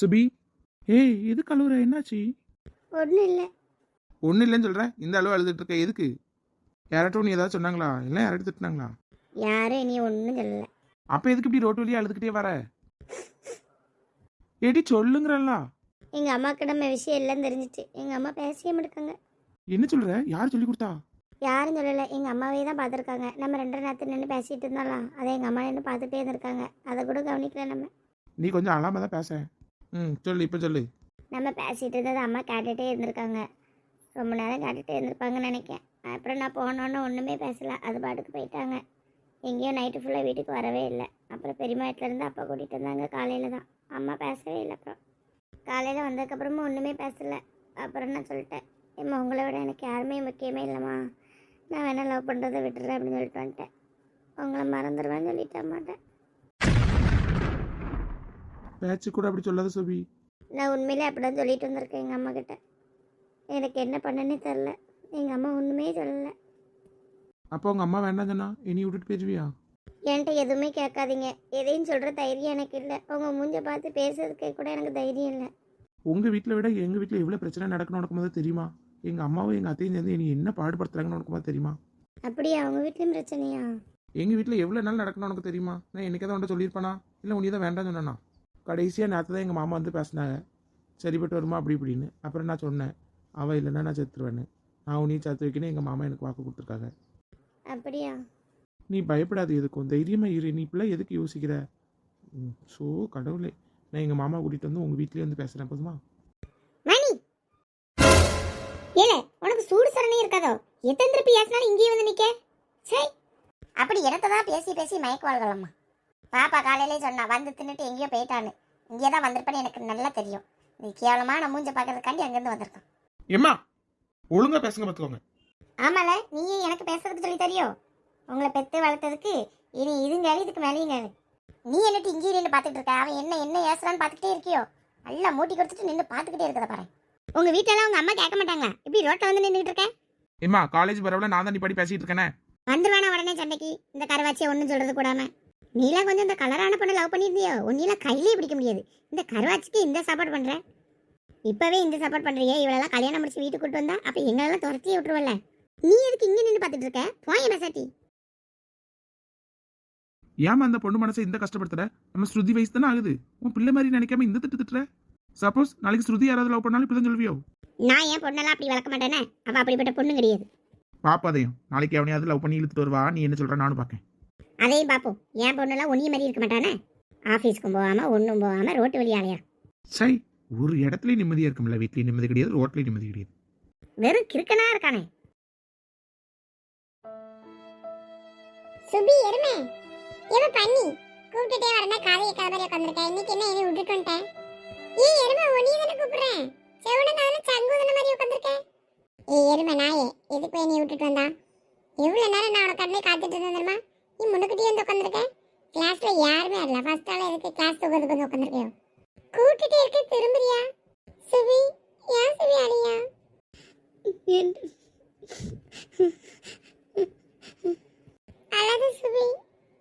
சுபி? ஏய் எது கழுவுற என்னாச்சு? ஒன்றும் இல்லை. ஒன்றும் இல்லைன்னு சொல்கிறேன் இந்த அளவு அழுதுட்டு இருக்க எதுக்கு? யாராட்டும் நீ ஏதாவது சொன்னாங்களா? இல்லை யாராட்டும் திட்டினாங்களா? யாரும் நீ ஒன்றும் சொல்லலை. அப்போ எதுக்கு இப்படி ரோட்டு வழியாக அழுதுகிட்டே வர? ஏடி சொல்லுங்கிறல்ல. எங்கள் அம்மாவுக்கு நம்ம விஷயம் இல்லைன்னு தெரிஞ்சிச்சு. எங்கள் அம்மா பேசவே மாட்டாங்க என்ன சொல்கிற யார் சொல்லி கொடுத்தா? யாரும் சொல்லலை. எங்கள் அம்மாவே தான் பார்த்துருக்காங்க. நம்ம ரெண்டரை நேரத்தில் நின்று பேசிகிட்டு இருந்தோம்லாம் அதை எங்கள் அம்மா நின்று பார்த்துட்டே இருந்திருக்காங்க. அதை கூட கவனிக்கல நம்ம. நீ கொஞ்சம் அழாம தான் பேச. ம் சொல்லு இப்போ சொல்லு. நம்ம பேசிகிட்டு இருந்தது அம்மா கேட்டுகிட்டே இருந்திருக்காங்க. ரொம்ப நேரம் கேட்டுகிட்டே இருந்திருப்பாங்கன்னு நினைக்கேன் அப்புறம் நான் போனோன்னு ஒன்றுமே பேசல. அது பாட்டுக்கு போயிட்டாங்க. எங்கேயும் நைட்டு ஃபுல்லாக வீட்டுக்கு வரவே இல்லை. அப்புறம் பெரியம்மா வீட்டிலேருந்து அப்பா கூட்டிகிட்டு வந்தாங்க காலையில் தான். அம்மா பேசவே இல்லை அப்புறம். காலையில் வந்ததுக்கப்புறமும் ஒன்றுமே பேசலை. அப்புறம் நான் சொல்லிட்டேன் ஏம்மா உங்களை விட எனக்கு யாருமே முக்கியமே இல்லைம்மா. நான் வேணால் லவ் பண்ணுறதை விட்டுறேன் அப்படின்னு சொல்லிட்டு வந்துட்டேன். உங்களை மறந்துடுவேன்னு சொல்லிட்டு மாட்டேன் பேச்சு கூட அப்படி சொல்லாத சுபி. நான் உண்மையிலே அப்படி தான் சொல்லிட்டு வந்திருக்கேன் எங்கள் அம்மா கிட்ட. எனக்கு என்ன பண்ணனே தெரில எங்கள் அம்மா ஒன்றுமே சொல்லலை. அப்போ உங்கள் அம்மா வேண்டாம் சொன்னா? இனி விட்டுட்டு போயிடுவியா என்கிட்ட எதுவுமே கேட்காதீங்க. எதையும் சொல்கிற தைரியம் எனக்கு இல்லை. உங்கள் மூஞ்ச பார்த்து பேசுறதுக்கு கூட எனக்கு தைரியம் இல்லை. உங்கள் வீட்டில் விட எங்கள் வீட்டில் எவ்வளோ பிரச்சனை நடக்கணும் நடக்கும்போது தெரியுமா? எங்கள் அம்மாவும் எங்கள் அத்தையும் சேர்ந்து நீ என்ன பாடுபடுத்துறாங்கன்னு நடக்கும்போது தெரியுமா? அப்படியா? அவங்க வீட்லேயும் பிரச்சனையா? எங்கள் வீட்டில் எவ்வளோ நாள் நடக்கணும் உனக்கு தெரியுமா? நான் என்னைக்காவது உன்ட்ட சொல்லியிருப்பானா? இல்லை உனி தான் வேண்டாம் சொன்னா கடைசியாக நேற்று தான் எங்கள் மாமா வந்து பேசினாங்க. சரிப்பட்டு வருமா? அப்படி இப்படின்னு. அப்புறம் நான் சொன்னேன். அவள் இல்லைன்னா நான் செத்துருவேன்னு. நான் உன்னையும் சேர்த்து வைக்கணும். எங்கள் மாமா எனக்கு வாக்கு கொடுத்துருக்காங்க. அப்படியா? நீ பயப்படாது எதுக்கும் தைரியமாக இரு. நீ இப்படிலாம் எதுக்கு யோசிக்கிற? ஸோ கடவுளே. நான் எங்கள் மாமா கூட்டிகிட்டு வந்து உங்கள் வீட்லேயே வந்து பேசுகிறேன் போதுமா? ஏல உனக்கு சூடு சரணே இருக்காதோ? எத்தனை திருப்பி பேசினாலும் இங்கேயே வந்து நிக்க? சரி அப்படி இடத்த தான் பேசி பேசி மயக்க வாழ்கலாமா பாப்பா காலையிலே சொன்னா வந்து தின்னுட்டு எங்கேயோ போயிட்டான்னு. இங்கே தான் வந்திருப்பேன்னு எனக்கு நல்லா தெரியும். நீ கேவலமா நான் மூஞ்ச பார்க்கறதுக்காண்டி அங்கேருந்து வந்திருக்கான். எம்மா ஒழுங்காக பேசுங்க பார்த்துக்கோங்க ஆமால நீயும் எனக்கு பேசுறதுக்கு சொல்லி தெரியும் உங்களை பெத்து வளர்த்ததுக்கு இனி இதுங்க இதுக்கு மேலேயும் கேளு நீ என்னட்டு இங்கே நின்று பார்த்துட்டு இருக்க? அவன் என்ன என்ன ஏசுறான்னு பார்த்துக்கிட்டே இருக்கியோ? நல்லா மூட்டி கொடுத்துட்டு நின்று பார்த்துக்கிட்டே இருக்கத பாரு. உங்க வீட்டில உங்க அம்மா கேட்க மாட்டாங்களா? இப்படி ரோட்ல வந்து நின்றுட்டு இருக்க? எம்மா காலேஜ் பரவாயில்ல நான் தான் நீ படி பேசிகிட்டு இருக்கேனே? வந்துருவானா உடனே சண்டைக்கு? இந்த கருவாச்சியை ஒன்றும் சொல்றது கூடாம. நீலாம் கொஞ்சம் இந்த கலரான பொண்ணை லவ் பண்ணியிருந்தியோ? உன்னையெல்லாம் கையிலே பிடிக்க முடியாது. இந்த கருவாச்சிக்கு இந்த சப்போர்ட் பண்ற? இப்பவே இந்த சப்போர்ட் பண்றியே? இவளெல்லாம் கல்யாணம் முடிச்சு வீட்டுக்கு கூட்டு வந்தா அப்ப எங்களெல்லாம் துரத்தியே விட்டுருவல்ல? நீ எதுக்கு இங்க நின்று பார்த்துட்டு இருக்க? போய மெசாட்டி ஏமா அந்த பொண்ணு மனசை இந்த கஷ்டப்படுத்துற? நம்ம ஸ்ருதி வயசு தானே ஆகுது. உன் பிள்ளை மாதிரி நினைக்காம இந்த திட்டு திட்டுற? சப்போஸ் நாளைக்கு ஸ்ருதி யாராவது லவ் பண்ணாலும் இப்படி சொல்வியோ நான் என் பொண்ணெல்லாம் அப்படி வளர்க்க மாட்டேனே? அவ அப்படிப்பட்ட பொண்ணு கிடையாது பாப்பாதையும் நாளைக்கு அவனையாவது லவ் பண்ணி இழுத்துட்டு வருவா. நீ என்ன சொல்ற? நானும் பார்க்கேன் அதையும் பார்ப்போம். என் பொண்ணெல்லாம் ஒன்னிய மாதிரி இருக்க மாட்டானே? ஆஃபீஸ்க்கும் போகாம ஒன்றும் போகாம ரோட்டு வழி ஆலையா சை ஒரு இடத்துலயும் நிம்மதியா இருக்கும்ல வீட்லயும் நிம்மதி கிடையாது ரோட்லயும் நிம்மதி கிடையாது. வெறும் கிறுக்கனா இருக்கானே? சுபி எருமே. எவ பண்ணி கூப்பிட்டுட்டே வரனா காதைய கதறி உட்காந்துருக்கேன் இன்னைக்கு என்ன என்ன விட்டுட்டு வந்துட்டேன்? எருமை உனிய தானே கூப்பிடுறேன்? செவன நானும் சங்குதன மாதிரி உட்காந்துருக்கேன் ஏய் எருமை நாயே எதுக்கு போய் நீ விட்டுட்டு வந்தா? எவ்வளவு நேரம் நான் உனக்கு கடலே காத்துட்டு இருந்தேன் தெரியுமா? நீ முன்னுக்கிட்டே வந்து உட்காந்துருக்கேன் கிளாஸ்ல யாருமே இல்ல ஃபர்ஸ்ட் ஆள எதுக்கு கிளாஸ் தூக்கிறதுக்கு வந்து உட்காந்துருக்கேன் கூட்டிட்டே இருக்க திரும்புறியா? சுபி ஏன் சுபி அழியா அழகு சுபி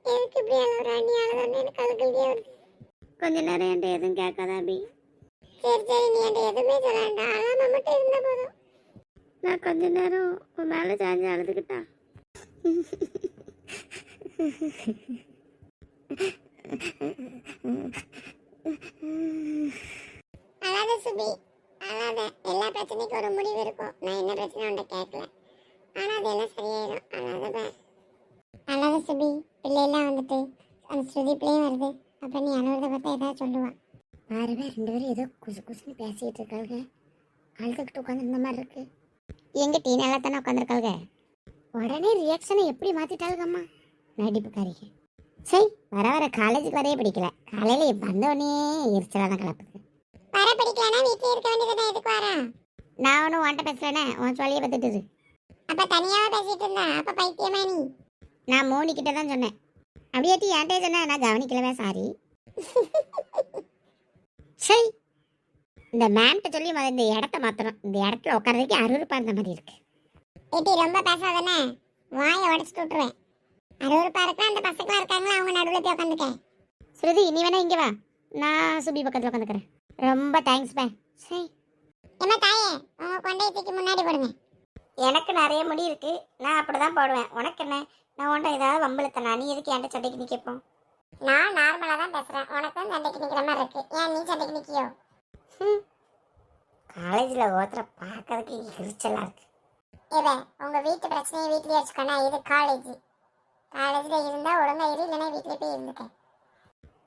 எதுக்கு இப்படி அழுகுறா நீ அழுதான்னு எனக்கு அழுகல்டியா வருது. கொஞ்ச நேரம் என்கிட்ட எதுவும் கேட்காதா அபி? சரி சரி நீ என்கிட்ட எதுவுமே சொல்ல வேண்டாம். அழாம மட்டும் இருந்தா போதும். நான் கொஞ்ச நேரம் உன் மேல சாஞ்சு அழுதுகிட்டா? அழாத சுபி அழாத எல்லா பிரச்சனைக்கும் ஒரு முடிவு இருக்கும். நான் என்ன பிரச்சனை உன்கிட்ட கேட்கல. ஆனா அதெல்லாம் சரியாயிடும் அழாத பா அழாத சுபி பிள்ளையெல்லாம் வந்துட்டு அந்த ஸ்ருதி பிள்ளையும் வருது. அப்புறம் நீ அழுகிறத பார்த்தா ஏதாவது சொல்லுவான் பாரு பேர் ரெண்டு பேரும் ஏதோ குசு குசுன்னு பேசிட்டு இருக்காங்க அழுதுகிட்டு உட்காந்துருந்த மாதிரி இருக்கு. எங்க டீ நல்லா தானே உட்காந்துருக்காங்க உடனே ரியாக்ஷனை எப்படி மாத்திட்டாளுங்கம்மா? நடிப்புக்காரிக்கு சரி வர வர காலேஜுக்கு வரவே பிடிக்கல. காலையில வந்தோடனே எரிச்சலாக தான் கிளப்புது வர பிடிக்கலனா வீட்டில் இருக்க வேண்டியதுதான் எதுக்கு வரா? நான் ஒன்றும் உன்ட்ட பேசலனே உன் சொல்லியே பார்த்துட்டு. அப்ப தனியாவே பேசிட்டு இருந்தா அப்ப பைத்தியமா நீ? நான் மோனி கிட்ட தான் சொன்னேன். அப்படியாட்டி என்கிட்ட சொன்ன நான் கவனிக்கலவே சாரி சரி இந்த மேம்கிட்ட சொல்லி முதல்ல இந்த இடத்த மாத்தணும். இந்த இடத்துல உட்கார்றதுக்கு அறுவருப்பா இருந்த மாதிரி இருக்கு. ஏட்டி ரொம்ப பேசாதானே வாயை உடச்சிட்டு விட்டுருவேன். அறுவருப்பா இருக்கா அந்த பசங்களா இருக்காங்களா? அவங்க நடுவில் போய் உட்காந்துக்க ஸ்ருதி நீ வேணா இங்க வா. நான் சுபி பக்கத்தில் உட்காந்துக்கிறேன் ரொம்ப தேங்க்ஸ் மேம் சரி ஏமா தாயே உங்க கொண்டையை தூக்கி முன்னாடி போடுங்க. எனக்கு நிறைய முடி இருக்கு. நான் அப்படிதான் போடுவேன். உனக்கு என்ன? நான் உன்ட்ட ஏதாவது வம்பளுத்தனா நீ எதுக்கு என்கிட்ட சண்டைக்கு நிற்கப்போம் நான் நார்மலா தான் பேசுறேன். உனக்கும் சண்டைக்கு நிக்கிற மாதிரி இருக்கு. ஏன் நீ சண்டைக்கு நிக்கியோ? காலேஜில் ஓத்துற பார்க்கறதுக்கு எரிச்சலாக இருக்கு. இவ உங்க வீட்டு பிரச்சனையை வீட்லயே வச்சுக்கணும் இது காலேஜ் காலேஜ்ல இருந்தா ஒழுங்கா இரு இல்லைன்னா வீட்லயே போய் இருந்துக்க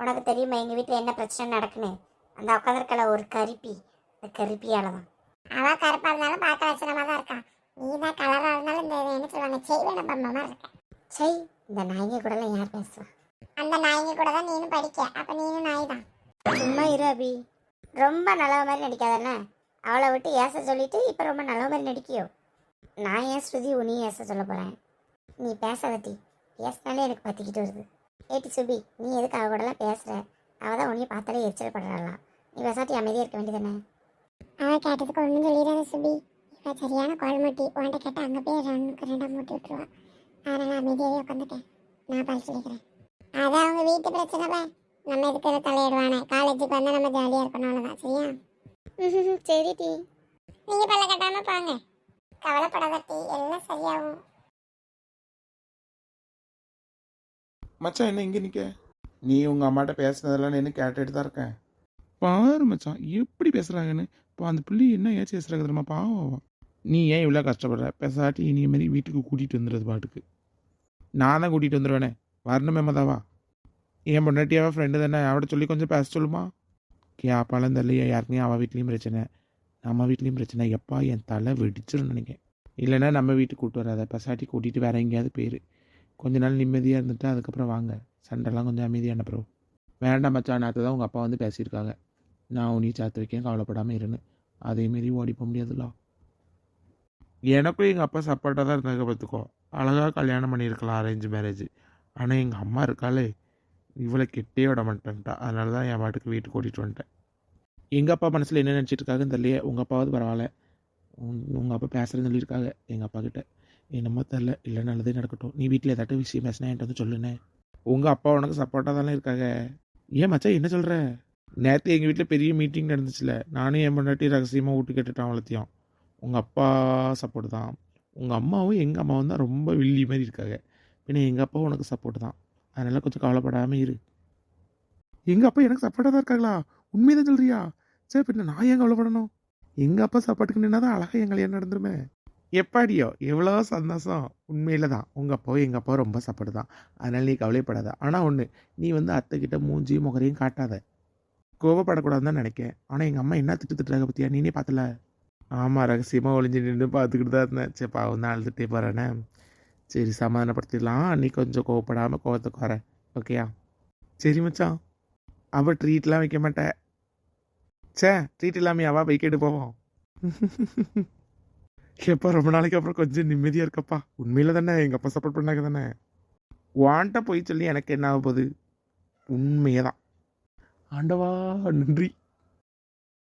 உனக்கு தெரியுமா எங்கள் வீட்டில் என்ன பிரச்சனை நடக்குன்னு? அந்த உட்காந்துருக்கல ஒரு கரிப்பி. அந்த கரிப்பியால தான் அவ கருப்பா இருந்தாலும் பார்க்க லட்சணமா தான் இருக்கான் நீ தான் கலரா இருந்தாலும் இந்த என்ன சொல்லுவாங்க செய்வேன பம்பமா இருக்க. சரி இந்த நாய்ங்க கூடலாம் யார் பேசுவா? அந்த நாய்ங்க கூட தான் நீனும் படிக்க. அப்ப நீனும் நாய் தான். சும்மா இரு அபி. ரொம்ப நல்ல மாதிரி நடிக்காதானே அவளை விட்டு ஏச சொல்லிட்டு இப்போ ரொம்ப நல்ல மாதிரி நடிக்கியோ. நான் ஏன் ஸ்ருதி உனி ஏச சொல்ல போகிறேன் நீ பேசாதட்டி பேசினாலே எனக்கு பற்றிக்கிட்டு வருது. ஏட்டி சுபி நீ எதுக்கு அவ கூடலாம் பேசுகிற அவள் தான் உன்னைய பார்த்தாலே எரிச்சல் படுறாளாம். நீ பேசாட்டி அமைதியாக இருக்க வேண்டியதானே அவ கேட்டதுக்கு ஒண்ணும் சொல்லிடாத சுபி. இவ சரியான குழம்பட்டி உன்கிட்ட கேட்ட அங்க போய் ரெண்டுக்கு ரெண்டா மூட்டி விட்டுருவா. அதனால அமைதியாவே உட்காந்துட்டேன் நான் பழி சொல்லிக்கிறேன். அதான் அவங்க வீட்டு பிரச்சனை பா. நம்ம எதுக்கு தலையிடுவானே. காலேஜுக்கு வந்தா நம்ம ஜாலியா இருக்கணும் அவ்வளவுதான் சரியா? சரி டி. நீங்க பல்ல கட்டாம போங்க. கவலைப்படாத டீ. எல்லாம் சரியாகும். மச்சான் என்ன இங்கே நிற்க நீ உங்கள் அம்மாட்ட பேசுனதெல்லாம் நின்று கேட்டுட்டு தான் இருக்கேன். பாரு மச்சான் எப்படி பேசுகிறாங்கன்னு இப்போ அந்த பிள்ளை என்ன ஏச்சு பேசுகிறாங்க தெரியுமா? பாவம் நீ ஏன் இவ்வளோ கஷ்டப்படுற? பேசாட்டி இனிய மாரி வீட்டுக்கு கூட்டிகிட்டு வந்துடுறது பாட்டுக்கு. நான் தான் கூட்டிகிட்டு வந்துடுவேனே வரணுமே மதாவா? என் பொண்டாட்டியாவா ஃப்ரெண்டு தானே? அவட சொல்லி கொஞ்சம் பேச சொல்லுமா? கேப்பாலும் தெரியலையா யாருக்குமே அவள் வீட்லேயும் பிரச்சனை. நம்ம வீட்லேயும் பிரச்சனை. எப்பா என் தலை வெடிச்சிடும் நினைக்கிறேன். இல்லைன்னா நம்ம வீட்டுக்கு கூப்பிட்டு வராத. பெசாட்டி கூட்டிகிட்டு வேற எங்கேயாவது போயிரு. கொஞ்ச நாள் நிம்மதியாக இருந்துட்டு அதுக்கப்புறம் வாங்க. சண்டைலாம் கொஞ்சம் அமைதியான ப்ரோ வேண்டாம் மச்சான் நேற்று தான் உங்கள் அப்பா வந்து பேசியிருக்காங்க. நான் உனி சாத்து வைக்கேன் கவலைப்படாமல் இருன்னு. அதேமாரி ஓடி போக முடியாதுல்ல. எனக்கும் எங்கள் அப்பா சப்போர்ட்டாக தான் இருந்தாங்க பார்த்துக்கோ அழகாக கல்யாணம் பண்ணியிருக்கலாம் அரேஞ்ச் மேரேஜ் ஆனால் எங்கள் அம்மா இருக்காளே. இவ்வளோ கெட்டே விட மாட்டேன்ட்டா. அதனால தான் என் பாட்டுக்கு வீட்டுக்கு கூட்டிகிட்டு வந்துட்டேன். எங்கள் அப்பா மனசில் என்ன நினச்சிட்டு இருக்காங்கன்னு தெரியல உங்கள் அப்பாவது பரவாயில்ல. உங்கள் அப்பா பேசுகிறேன்னு சொல்லியிருக்காங்க எங்கள் அப்பா கிட்ட. என்னமோ தெரில. இல்லை நல்லதே நடக்கட்டும். நீ வீட்டில் ஏதாட்டும் விஷயம் பேசினா என்கிட்ட வந்து சொல்லுண்ணே உங்கள் அப்பா உனக்கு சப்போர்ட்டாக தானே இருக்காங்க. ஏன் மச்சான் என்ன சொல்கிற நேற்று எங்கள் வீட்டில் பெரிய மீட்டிங் நடந்துச்சுல. நானும் என் பண்ணாட்டி ரகசியமாக விட்டு கேட்டுட்டான் அவ்வளோத்தையும். உங்கள் அப்பா சப்போர்ட் தான். உங்கள் அம்மாவும் எங்கள் அம்மாவும் தான் ரொம்ப வில்லி மாதிரி இருக்காங்க. பின்ன எங்கள் அப்பாவும் உனக்கு சப்போர்ட் தான். அதனால் கொஞ்சம் கவலைப்படாமல் இரு. எங்கள் அப்பா எனக்கு சப்போர்ட்டாக தான் இருக்காங்களா? உண்மையை தான் சொல்கிறியா சரி பின்ன நான் ஏன் கவலைப்படணும்? எங்கள் அப்பா சாப்பாட்டுக்கு நின்னா தான் அழகாக எங்களை கல்யாணம் நடந்துருமே. எப்பாடியோ எவ்வளோ சந்தோஷம் உண்மையில் தான். உங்கள் அப்பாவும் எங்கள் அப்பாவும் ரொம்ப சப்போர்ட் தான். அதனால் நீ கவலைப்படாத. ஆனால் ஒன்று நீ வந்து அத்தைக்கிட்ட மூஞ்சியும் முகரையும் காட்டாத. கோபப்படக்கூடாதுன்னு தான் நினைக்கேன். ஆனால் எங்கள் அம்மா என்ன திட்டு திட்டுறாங்க பற்றியா நீனே பார்த்தல. ஆமாம் ரகசியமாக ஒளிஞ்சு நின்று பார்த்துக்கிட்டு தான் இருந்தேன். சரி பாவம் தான் அழுதுகிட்டே போகிறேனே சரி சமாதானப்படுத்திடலாம். நீ கொஞ்சம் கோவப்படாமல் கோவத்துக்கு வரேன் ஓகேயா சரி மச்சான். அவள் ட்ரீட்லாம் வைக்க மாட்டேன் சே ட்ரீட் இல்லாமையாவா? வைக்கிட்டு போவோம். எப்பா ரொம்ப நாளைக்கு அப்புறம் கொஞ்சம் நிம்மதியாக இருக்கப்பா. உண்மையில தானே எங்கள் அப்பா சப்போர்ட் பண்ணாங்க தானே. வாண்ட்ட போய் சொல்லி எனக்கு என்ன ஆக போகுது? உண்மையே தான் ஆண்டவா நன்றி.